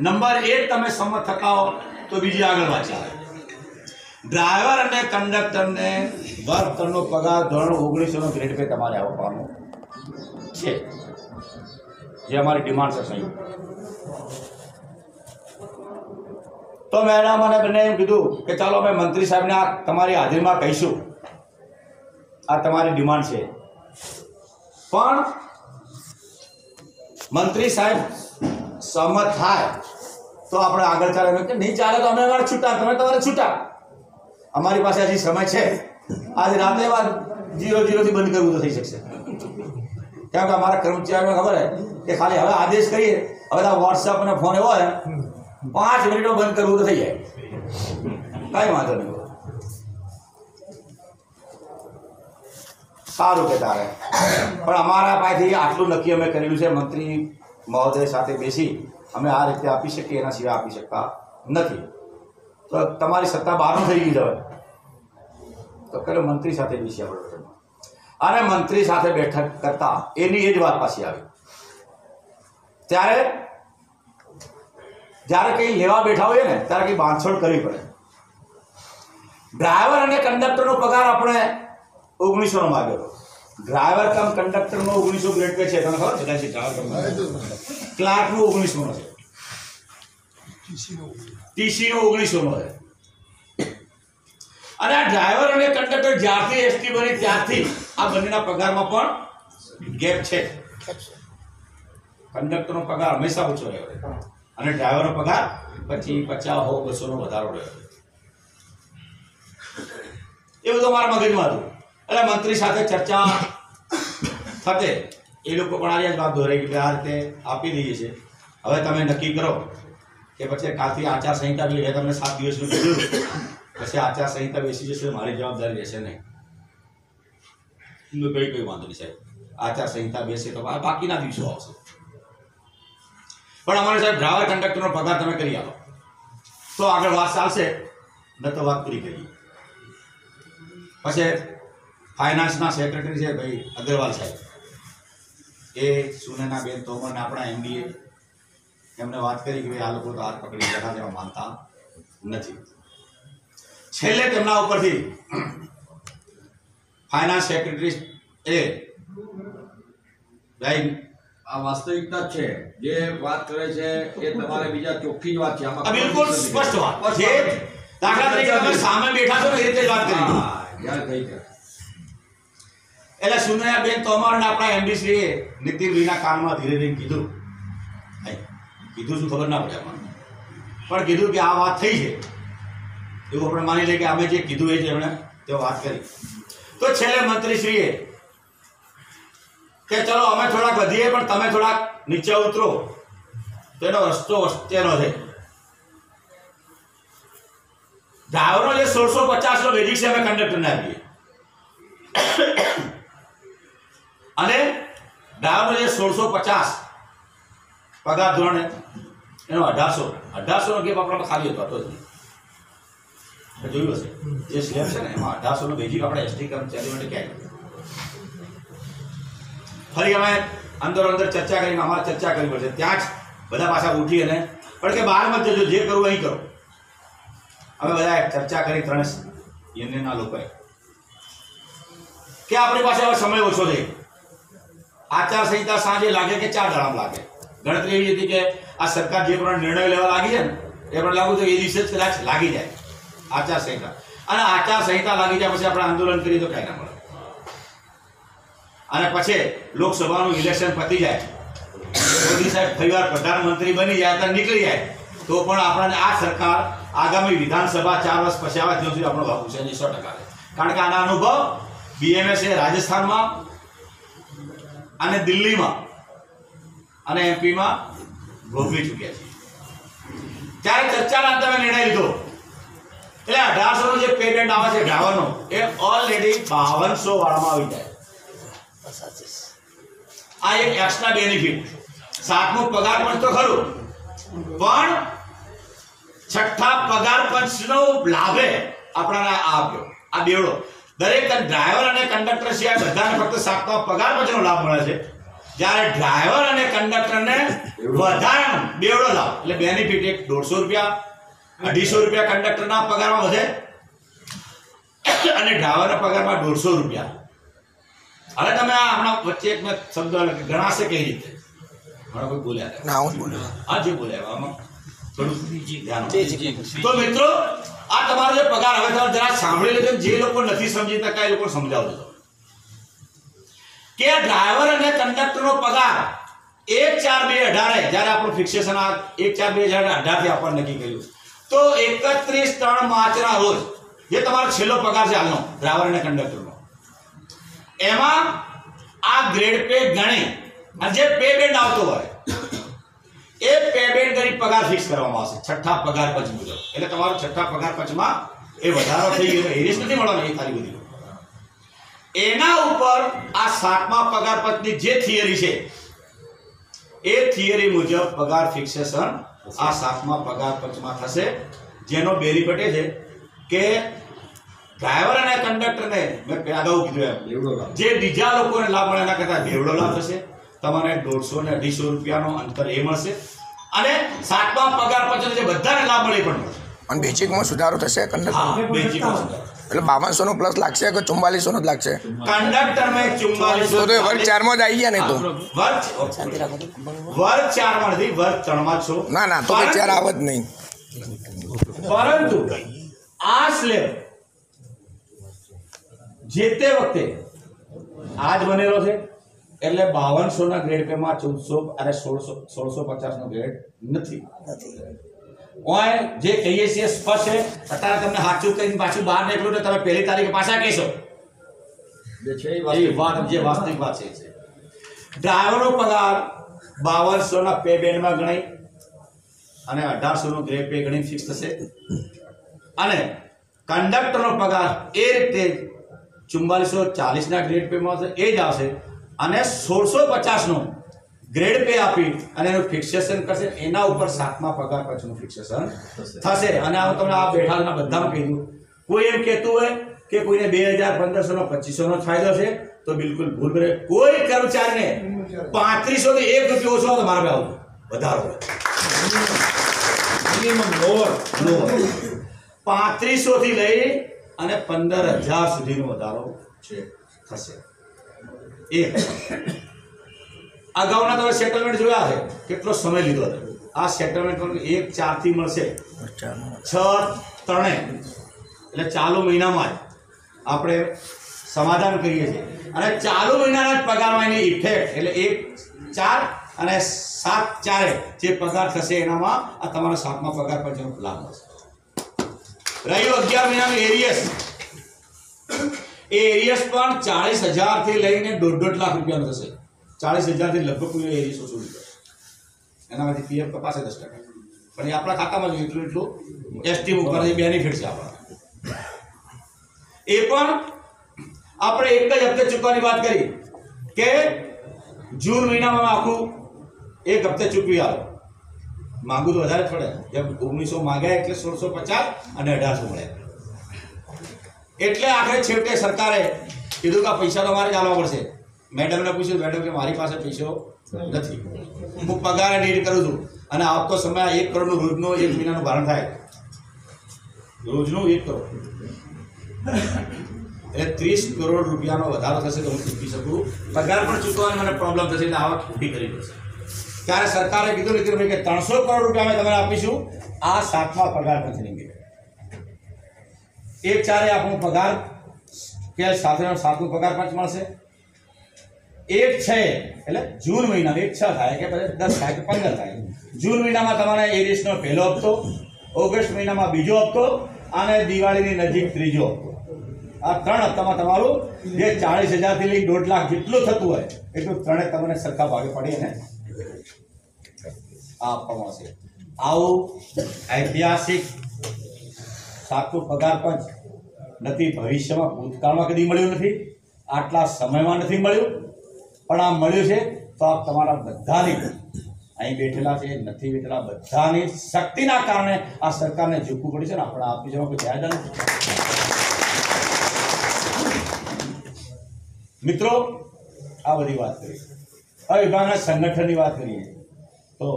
Number એક તમે સંમત થતા તો બીજી આગળ વાત ડ્રાઈવર અને કંડક્ટરને વર્ગ ટનનો પગાર ધોરણ ઓગણીસોનો ગ્રેડ પે તમારે આપવાનો છે. જે અમારી ડિમાન્ડ છે સંયુક્ત. તો મેડમ અને બંને એમ કીધું કે ચાલો અમે મંત્રી સાહેબને આ તમારી હાજરીમાં કહીશું. આ તમારી ડિમાન્ડ છે. પણ મંત્રી સાહેબ સહમત થાય. તો આપણે આગળ ચાલે કે નહીં ચાલે તો અમે અમારે છૂટા, તમે તમારે છૂટા. અમારી પાસે હજી સમય છે. આજે રાતે જીરો જીરોથી બંધ કરવું તો થઈ શકશે. કેમ કે અમારા કર્મચારીઓને ખબર છે કે ખાલી હવે આદેશ કરીએ, હવે તો વોટ્સઅપ અને ફોન એવો હોય પાંચ મિનિટો બંધ કરવું તો થઈ જાય. કાંઈ વાંધો નહીં. સારું કે તારે. પણ અમારા પાસેથી આટલું નક્કી અમે કરેલું છે. મંત્રી મહોદય સાથે બેસી અમે આ રીતે આપી શકીએ, એના સિવાય આપી શકતા નથી. તો તમારી સત્તા બહારનું થઈ ગઈ હવે. તો પેલો મંત્રી સાથે બેસી આપણે બેઠકમાં. અને મંત્રી સાથે બેઠક કરતા એની એ જ વાત પાછી આવી. ત્યારે જ્યારે કંઈ લેવા બેઠા હોઈએ ને, ત્યારે કંઈ બાંધછોડ કરવી પડે. ડ્રાઈવર અને કંડક્ટરનો પગાર આપણે ઓગણીસો નો માગ્યો ડ્રાઈવર કમ કંડક્ટરનો ઓગણીસો ગ્રેડ પે છે, તમને ખબર છે? કદાચ ડ્રાઈવર ક્લાર્કનો ઓગણીસો નો છે. ટીસી નો ઓગણીસો નો છે. અને આ ડ્રાઈવર અને કંડક્ટર જ્યારથી એસટી બની, ત્યારથી આ બંનેના પગારમાં પણ ગેપ છે. કંડક્ટરનો પગાર હંમેશા ઓછો રહ્યો છે. અને ડ્રાઈવરનો પગાર પછી પચાસ હો બસો નો વધારો રહ્યો એ બધું મારા મગજમાં હતું. એટલે મંત્રી સાથે ચર્ચા થતે. એ લોકો પણ આ જ વાત દોરાઈ ગઈ આ રીતે આપી દઈએ છે હવે તમે નક્કી કરો કે પછી કાલથી આચાર સંહિતા બી એ તમને સાત દિવસનું કીધું પછી આચાર સંહિતા બેસી જશે મારી જવાબદારી રહેશે નહીં. કઈ કઈ વાંધો નહીં સાહેબ. આચાર સંહિતા બેસે તો બાકીના દિવસો આવશે. પણ અમારે સાહેબ ડ્રાઈવર કંડક્ટરનો પગાર તમે કરી આપો. તો આગળ વાત ચાલશે. ન તો વાત પૂરી કરીએ. પછી ફાઇનાન્સના સેક્રેટરી છે ભાઈ અગ્રવાલ સાહેબ. એ સુનેના બેન તોમરને આપણા એમડીએ એમને વાત કરી કે ભાઈ આ લોકો તો હાથ પકડી જગા જવા માનતા નથી. છેલ્લે તેમના ઉપરથી ફાઇનાન્સ સેક્રેટરી એ ભાઈ આ વાસ્તવિકતા છે. જે વાત કરે છે એ તમારે બીજા ચોખ્ખી જ વાત છે. આમાં બિલકુલ સ્પષ્ટ વાત. છે. દાખલા તરીકે તમે સામે બેઠા છો એ રીતે વાત કરી. હા, યાર થઈ ગયા. એટલે સુનયાબેન તોમર અને આપણા એમડી શ્રીએ નીતિન રીના કાનમાં ધીરે ધીરે કીધું. કીધું શું ખબર ના પડે આપણને. પણ કીધું કે આ વાત થઈ છે. એવું આપણે માની લઈએ કે અમે જે કીધું એ જ એમણે તે વાત કરી. તો છેલ્લે મંત્રીશ્રીએ કે ચલો અમે થોડાક વધીએ, પણ તમે થોડાક નીચે ઉતરો. તો એનો રસ્તો વસ્તેનો છે. ડ્રાઈવરનો જે સોળસો પચાસનો બેઝિક છે, અમે કંડક્ટરને આપીએ. અને ડ્રાઈવરનો જે સોળસો પચાસ. પગાર ધોરણે એનો અઢારસો. અઢારસો નો ગેપ આપણા ખાલી હતો હતો જ જોયું હશે. જે સ્લેબ છે ને એમાં અઢારસો નો બેઝિક આપણે એસટી કર્મચારી માટે ક્યાંય. ફરી અમે અંદર અંદર ચર્ચા કરીને અમારે ચર્ચા કરવી પડશે. ત્યાં જ બધા પાછા ઉઠી અને પણ કે બહાર મત જજો, જે કરવું અહીં કરો. અમે બધા ચર્ચા કરી ત્રણે યુનિયનના લોકોએ. કે આપણી પાસે હવે સમય ઓછો છે. આચાર સંહિતા સાંજે લાગે કે ચાર દાડામાં લાગે? ગણતરી એવી હતી કે આ સરકાર જે પ્રમાણે નિર્ણય લેવા લાગી છે ને, એ પણ લાગુ તો એ દિવસે જ કદાચ લાગી જાય. આચાર સંહિતા અને આચાર સંહિતા લાગી જાય પછી આપણે આંદોલન કરીએ તો કાંઈ ના મળે. અને પછી લોકસભાનું ઇલેક્શન પતી જાય. મોદી સાહેબ ફરીવાર પ્રધાનમંત્રી બની જાય તો નીકળી જાય. તો પણ આપણને આ સરકાર આગામી વિધાનસભા ચાર વર્ષ પછી આવે ત્યાં સુધી આપણો ભાગ છે સો ટકા કારણ કે આના અનુભવ બીએમએસ એ રાજસ્થાનમાં અને દિલ્હીમાં અને એમપીમાં ભોગવી ચૂક્યા છે. ત્યારે ચર્ચાના અંતે અમે નિર્ણય લીધો, એટલે અઢારસો નો જે પેમેન્ટ આવે છે ડ્રાઈવરનો એ ઓલરેડી બાવનસો વાળામાં આવી જાય. આ એક એક્સ્ટ્રા બેનિફિટ સાતમો પગાર પંચ તો ખરું. પણ છઠ્ઠા પગાર પંચનો લાભે આપણાને આ આપ્યો. આ બેવડો. દરેક ડ્રાઈવર અને કંડક્ટર સિવાય બધાને ફક્ત સાતમા પગાર પંચનો લાભ મળે છે. જ્યારે ડ્રાઈવર અને કંડક્ટરને વધારે બેવડો લાભ એટલે બેનિફિટ એક દોઢસો રૂપિયા અઢીસો રૂપિયા કંડક્ટરના પગારમાં વધે અને ડ્રાઈવરના પગારમાં દોઢસો રૂપિયા. હવે તમે આ હમણાં વચ્ચે એક મેં શબ્દ ગણાશે કઈ રીતે? હમણાં કોઈ બોલ્યા હા જ બોલ્યા આમાં. તો મિત્રો આ તમારો જે પગાર હવે તમે જરા સાંભળી લેજો જે લોકો નથી સમજી શકતા એ લોકો સમજાવજો. કે ડ્રાઈવર અને કંડક્ટરનો પગાર એક ચાર બે અઢારે જ્યારે આપણું ફિક્સેશન આ એક ચાર બે હજાર અઢારથી આપણને નક્કી કર્યું. તો એકત્રીસ ત્રણ માર્ચના રોજ જે તમારો છેલ્લો પગાર છે હાલનો ડ્રાઈવર અને કંડક્ટરનો એમાં આ ગ્રેડ પે ગણી અને જે પે બેન્ડ આવતો હોય એ પેમેન્ટ કરી પગાર ફિક્સ કરવામાં આવશે. છઠ્ઠા પગાર પંચ મુજબ. એટલે તમારો છઠ્ઠા પગાર પંચમાં એ વધારો થઈ ગયો હિરીસ નથી મળવાનો એ ખાલી બધી એના ઉપર આ સાતમા પગાર પંચની જે થિયરી છે એ થિયરી મુજબ પગાર ફિક્સેશન આ સાતમા પગાર પંચમાં થશે. જેનો બેરી પટે છે કે ડ્રાઈવર અને કંડક્ટરને મેં અગાઉ કીધું એમ જે બીજા લોકોને લાભ મળે એના કરતાં બેવડો લાભ થશે. તમારે દોઢસો ને અઢીસો રૂપિયાનો અંતર એ મળશે. અને સાતમા પગાર પછી જે બધાને લાભ મળે પણ મળશે. અને બેઝિકમાં સુધારો થશે કંડક્ટર. એટલે બાવનસો નો પ્લસ લાગશે કે ચુમ્બાલીસો નો જ લાગશે? કંડક્ટરમાં ચુમ્માલીસો તો વર્ગ ચારમાં જ આવી ગયા ને તો. વર્ગ વર્ગ ચારમાં નથી વર્ગ ત્રણમાં છો. ના ના તો ચાર આવત નહીં. પરંતુ આ સ્લેબ જે તે વખતે આજ બનેલો છે. એટલે બાવનસો ના ગ્રેડ પેમાં ચૌદસો અને સોળસો સોળસો પચાસ નો ગ્રેડ નથી. ઓય જે કહીએ છીએ સ્પષ્ટ છે. અત્યારે તમને સાચું કહીને પાછું બહાર નીકળ્યું તો તમે પહેલી તારીખે પાછા કહેશો. જે છે એ વાત જે વાસ્તવિક વાત છે ડ્રાઈવરનો પગાર બાવનસોના પે બેન્ડમાં ગણાય અને અઢારસો ગ્રેડ પે ગણી ફિક્સ થશે. અને કંડક્ટરનો પગાર એ રીતે ચુમ્માલીસો ચાલીસના ગ્રેડ પેમાં હશે એ જ આવશે. અને સોળસો પચાસનો ગ્રેડ પે આપી અને એનું ફિક્સેશન કરશે. એના ઉપર સાતમા પગાર પછીનું ફિક્સેશન થશે. અને આ તમને આ બેઠાના બધામાં દઉં કોઈ એમ કહેતું હોય કે કોઈને બે હજાર પંદરસો નો પચીસો નો ફાયદો છે તો બિલકુલ ભૂલ કરે કોઈ કર્મચારીને પાંત્રીસો થી એક રૂપિયો ઓછો તો મારા પાસે વધારો પાંત્રીસો થી લઈ અને પંદર હજાર સુધીનો વધારો છે. થશે. એક અગાઉના તમે સેટલમેન્ટ જોયા છે? કેટલો સમય લીધો હતો? આ સેટલમેન્ટ એક ચારથી મળશે. છ ત્રણે. એટલે ચાલુ મહિનામાં જ આપણે સમાધાન કરીએ છીએ. અને ચાલુ મહિનાના જ પગારમાં એની ઇફેક્ટ એટલે એક ચાર અને સાત ચારે જે પગાર થશે એનામાં આ તમારા સાતમા પગાર પર જેનો લાભ મળશે. રહ્યું અગિયાર મહિનાનું એરિયસ એ એરિયસ પણ ચાલીસ હજારથી લઈને દોઢ દોઢ લાખ રૂપિયાનો થશે. ચાળીસ હજારથી લગભગ કોઈ એરિયસ વસૂલ કરે એનામાંથી પીએફ કપાશે દસ ટકા. પણ એ આપણા ખાતામાં જ એટલું એટલું એસટી ઉપર બેનિફિટ છે આપણા એ પણ આપણે એક જ હપ્તે ચૂકવાની વાત કરી કે જૂન મહિનામાં આખું એક હપ્તે ચૂકવી આવે માગું તો વધારે પડે. જેમ ઓગણીસો માગ્યા એટલે સોળસો પચાસ અને અઢારસો મળ્યા. એટલે આખરે છેવટે સરકારે કીધું કે પૈસા તો જ આલવા પડશે. મેડમને પૂછ્યું, મેડમ, કે મારી પાસે પૈસો નથી. હું પગાર ડીડ કરું છું. અને આવતો સમય એક કરોડનું રોજનું એક મહિનાનું ભારણ થાય. રોજનું એક કરોડ. એટલે ત્રીસ કરોડ રૂપિયાનો વધારો થશે તો હું ચૂકી શકું. પગાર પણ ચૂકવવાની મને પ્રોબ્લેમ થશે એટલે આવક ઊભી કરી પડશે. ત્યારે સરકારે કીધું નીતિનભાઈ કે ત્રણસો કરોડ રૂપિયા અમે તમને આપીશું. આ સાતમા પગાર નથી નહીં એક ચારે આપણો પગાર કે સાથે સાતનો પગાર પાંચ મળશે. એક છે, એટલે જૂન મહિના એક છ થાય કે પછી દસ થાય કે પંદર થાય. જૂન મહિનામાં તમારે એરિસનો પહેલો હપ્તો, ઓગસ્ટ મહિનામાં બીજો હપ્તો અને દિવાળીની નજીક ત્રીજો હપ્તો. આ ત્રણ હપ્તામાં તમારું જે ચાળીસ હજારથી લઈ દોઢ લાખ જેટલું થતું હોય, એટલું ત્રણે તમને સરખા ભાગે પડી અને આ આપવામાં આવશે. આવું ઐતિહાસિક સાતમું પગાર પણ નથી, ભવિષ્યમાં ભૂતકાળમાં કદી મળ્યું નથી, આટલા સમયમાં નથી મળ્યું. પણ આ મળ્યું છે, તો આ તમારા બધાની, અહીં બેઠેલા છે, નથી બેઠેલા, બધાની શક્તિના કારણે આ સરકારને ઝૂકવું પડ્યું છે ને, આપણે આપી જવા કોઈ જાય નથી. મિત્રો, આ બધી વાત કરી. હવે વિભાગના સંગઠનની વાત કરીએ. તો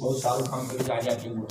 બહુ સારું કામ કર્યું છે આજે આટલી મોટી